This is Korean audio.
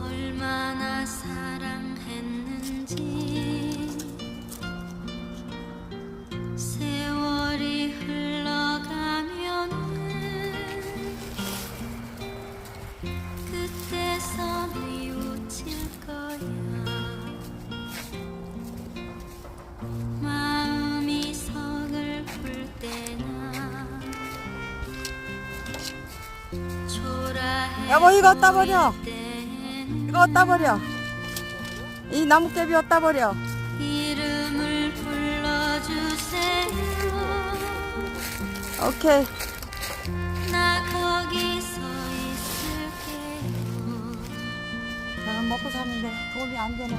얼마나 사랑 여보, 이거 어디다 버려? 때는 이거 어디다 버려? 이 나뭇잎이 어디다 버려? 이름을 불러주세요 오케이. 나 거기 서 있을게요 저는 먹고 사는데 돈이 안 되는